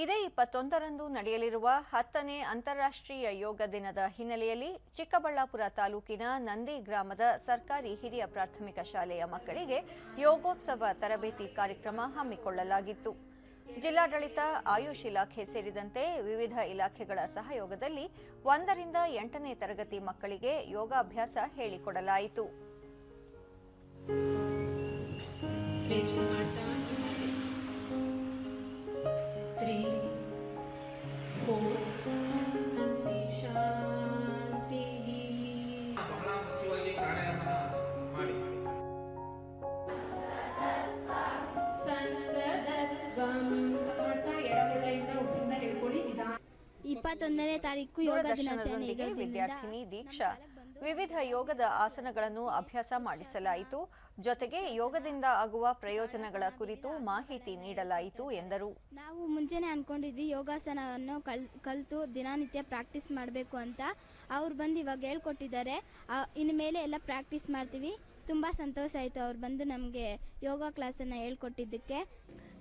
ಇದೇ ಇಪ್ಪತ್ತೊಂದರಂದು ನಡೆಯಲಿರುವ ಹತ್ತನೇ ಅಂತಾರಾಷ್ಟ್ರೀಯ ಯೋಗ ದಿನದ ಹಿನ್ನೆಲೆಯಲ್ಲಿ ಚಿಕ್ಕಬಳ್ಳಾಪುರ ತಾಲೂಕಿನ ನಂದಿ ಗ್ರಾಮದ ಸರ್ಕಾರಿ ಹಿರಿಯ ಪ್ರಾಥಮಿಕ ಶಾಲೆಯ ಮಕ್ಕಳಿಗೆ ಯೋಗೋತ್ಸವ ತರಬೇತಿ ಕಾರ್ಯಕ್ರಮ ಹಮ್ಮಿಕೊಳ್ಳಲಾಗಿತ್ತು. ಜಿಲ್ಲಾಡಳಿತ, ಆಯುಷ್ ಇಲಾಖೆ ಸೇರಿದಂತೆ ವಿವಿಧ ಇಲಾಖೆಗಳ ಸಹಯೋಗದಲ್ಲಿ ಒಂದರಿಂದ ಎಂಟನೇ ತರಗತಿ ಮಕ್ಕಳಿಗೆ ಯೋಗಾಭ್ಯಾಸ ಹೇಳಿಕೊಡಲಾಯಿತು. ಇಪ್ಪತ್ತೊಂದನೇ ತಾರೀಕು ಯೋಗ ವಿದ್ಯಾರ್ಥಿನಿ ದೀಕ್ಷಾ. ವಿವಿಧ ಯೋಗದ ಆಸನಗಳನ್ನು ಅಭ್ಯಾಸ ಮಾಡಿಸಲಾಯಿತು. ಜೊತೆಗೆ ಯೋಗದಿಂದ ಆಗುವ ಪ್ರಯೋಜನಗಳ ಕುರಿತು ಮಾಹಿತಿ ನೀಡಲಾಯಿತು ಎಂದರು. ನಾವು ಮುಂಚೆನೆ ಅನ್ಕೊಂಡಿದ್ವಿ ಯೋಗಾಸನವನ್ನು ಕಲ್ ಕಲಿತು ದಿನನಿತ್ಯ ಪ್ರಾಕ್ಟೀಸ್ ಮಾಡಬೇಕು ಅಂತ. ಅವ್ರು ಬಂದು ಇವಾಗ ಹೇಳ್ಕೊಟ್ಟಿದ್ದಾರೆ. ಇನ್ನು ಮೇಲೆ ಎಲ್ಲ ಪ್ರಾಕ್ಟೀಸ್ ಮಾಡ್ತೀವಿ. ತುಂಬ ಸಂತೋಷ ಆಯಿತು ಅವ್ರು ಬಂದು ನಮಗೆ ಯೋಗ ಕ್ಲಾಸನ್ನು ಹೇಳ್ಕೊಟ್ಟಿದ್ದಕ್ಕೆ.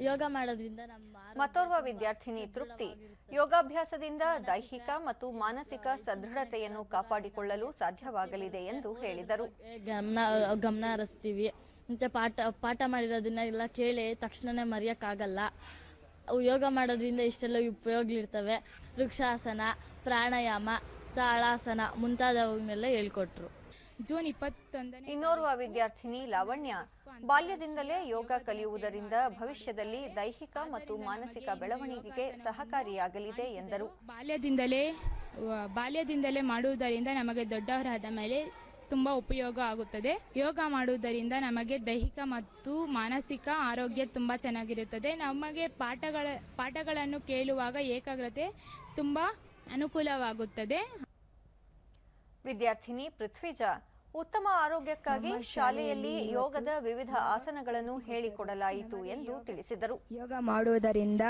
ಯೋಗ ಮಾಡೋದ್ರಿಂದ ನಮ್ಮ ಮತ್ತೋರ್ವ ವಿದ್ಯಾರ್ಥಿನಿ ತೃಪ್ತಿ. ಯೋಗಾಭ್ಯಾಸದಿಂದ ದೈಹಿಕ ಮತ್ತು ಮಾನಸಿಕ ಸದೃಢತೆಯನ್ನು ಕಾಪಾಡಿಕೊಳ್ಳಲು ಸಾಧ್ಯವಾಗಲಿದೆ ಎಂದು ಹೇಳಿದರು. ಗಮನ ಗಮನ ಹರಿಸ್ತೀವಿ. ಮತ್ತೆ ಪಾಠ ಪಾಠ ಮಾಡಿರೋದನ್ನ ಎಲ್ಲ ಕೇಳಿ ತಕ್ಷಣನೇ ಮರೆಯೋಕ್ಕಾಗಲ್ಲ. ಯೋಗ ಮಾಡೋದ್ರಿಂದ ಇಷ್ಟೆಲ್ಲ ಉಪಯೋಗಗಳಿರ್ತವೆ ವೃಕ್ಷಾಸನ ಪ್ರಾಣಾಯಾಮ ತಾಳಾಸನ ಮುಂತಾದವನ್ನೆಲ್ಲ ಹೇಳ್ಕೊಟ್ರು. ಜೂನ್ ಇಪ್ಪತ್ತೊಂದನೇ ಇನ್ನೋರ್ವ ವಿದ್ಯಾರ್ಥಿನಿ ಲಾವಣ್ಯ ಬಾಲ್ಯದಿಂದಲೇ ಯೋಗ ಕಲಿಯುವುದರಿಂದ ಭವಿಷ್ಯದಲ್ಲಿ ದೈಹಿಕ ಮತ್ತು ಮಾನಸಿಕ ಬೆಳವಣಿಗೆಗೆ ಸಹಕಾರಿಯಾಗಲಿದೆ ಎಂದರು. ಬಾಲ್ಯದಿಂದಲೇ ಬಾಲ್ಯದಿಂದಲೇ ಮಾಡುವುದರಿಂದ ನಮಗೆ ದೊಡ್ಡವರಾದ ಮೇಲೆ ತುಂಬ ಉಪಯೋಗ ಆಗುತ್ತದೆ. ಯೋಗ ಮಾಡುವುದರಿಂದ ನಮಗೆ ದೈಹಿಕ ಮತ್ತು ಮಾನಸಿಕ ಆರೋಗ್ಯ ತುಂಬ ಚೆನ್ನಾಗಿರುತ್ತದೆ. ನಮಗೆ ಪಾಠಗಳ ಪಾಠಗಳನ್ನು ಕೇಳುವಾಗ ಏಕಾಗ್ರತೆ ತುಂಬ ಅನುಕೂಲವಾಗುತ್ತದೆ. ವಿದ್ಯಾರ್ಥಿನಿ ಪೃಥ್ವಿಜಾ ಉತ್ತಮ ಆರೋಗ್ಯಕ್ಕಾಗಿ ಶಾಲೆಯಲ್ಲಿ ಯೋಗದ ವಿವಿಧ ಆಸನಗಳನ್ನು ಹೇಳಿಕೊಡಲಾಯಿತು ಎಂದು ತಿಳಿಸಿದರು. ಯೋಗ ಮಾಡುವುದರಿಂದ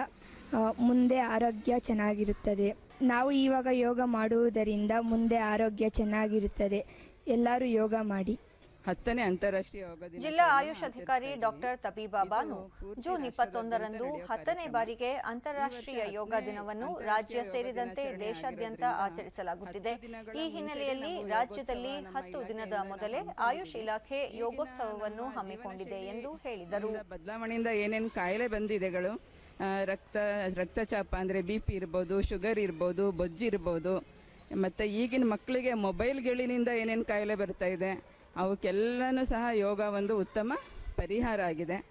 ಮುಂದೆ ಆರೋಗ್ಯ ಚೆನ್ನಾಗಿರುತ್ತದೆ. ನಾವು ಇವಾಗ ಯೋಗ ಮಾಡುವುದರಿಂದ ಮುಂದೆ ಆರೋಗ್ಯ ಚೆನ್ನಾಗಿರುತ್ತದೆ. ಎಲ್ಲರೂ ಯೋಗ ಮಾಡಿ. ಹತ್ತನೇ ಅಂತಾರಾಷ್ಟ್ರೀಯ ಯೋಗ ದಿನ ಜಿಲ್ಲಾ ಆಯುಷ್ ಅಧಿಕಾರಿ ಡಾಕ್ಟರ್. ತಬೀಬಾ ಬಾನು ಜೂನ್ ಇಪ್ಪತ್ತೊಂದರಂದು ಹತ್ತನೇ ಬಾರಿಗೆ ಅಂತಾರಾಷ್ಟ್ರೀಯ ಯೋಗ ದಿನವನ್ನು ರಾಜ್ಯ ಸೇರಿದಂತೆ ದೇಶಾದ್ಯಂತ ಆಚರಿಸಲಾಗುತ್ತಿದೆ. ಈ ಹಿನ್ನೆಲೆಯಲ್ಲಿ ರಾಜ್ಯದಲ್ಲಿ ಹತ್ತು ದಿನದ ಮೊದಲೇ ಆಯುಷ್ ಇಲಾಖೆ ಯೋಗೋತ್ಸವವನ್ನು ಹಮ್ಮಿಕೊಂಡಿದೆ ಎಂದು ಹೇಳಿದರು. ಬದಲಾವಣೆಯಿಂದ ಏನೇನು ಕಾಯಿಲೆ ಬಂದಿದೆಗಳು ರಕ್ತ ರಕ್ತಚಾಪ ಅಂದರೆ ಬಿ ಪಿ ಇರ್ಬೋದು ಶುಗರ್ ಇರ್ಬೋದು ಬೊಜ್ಜಿರ್ಬೋದು ಮತ್ತು ಈಗಿನ ಮಕ್ಕಳಿಗೆ ಮೊಬೈಲ್ ಮೊಬೈಲ್ಗಳಿನಿಂದ ಏನೇನು ಕಾಯಿಲೆ ಬರ್ತಾ ಇದೆ ಅವಕ್ಕೆಲ್ಲನೂ ಸಹ ಯೋಗ ಒಂದು ಉತ್ತಮ ಪರಿಹಾರ ಆಗಿದೆ.